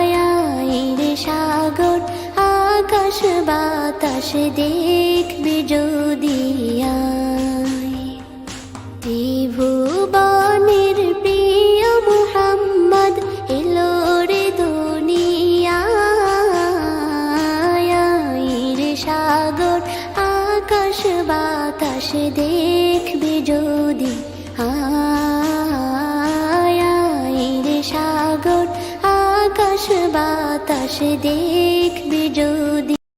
আয় রে সাগর, আকাশ বাতাস দেখবি যদি আয়। ত্রিভুবনের প্রিয় মুহাম্মদ, এলো রে দুনিয়ায় রে সাগর, আকাশ বাতাস দেখবি যদি বাতাস দেখবি যদি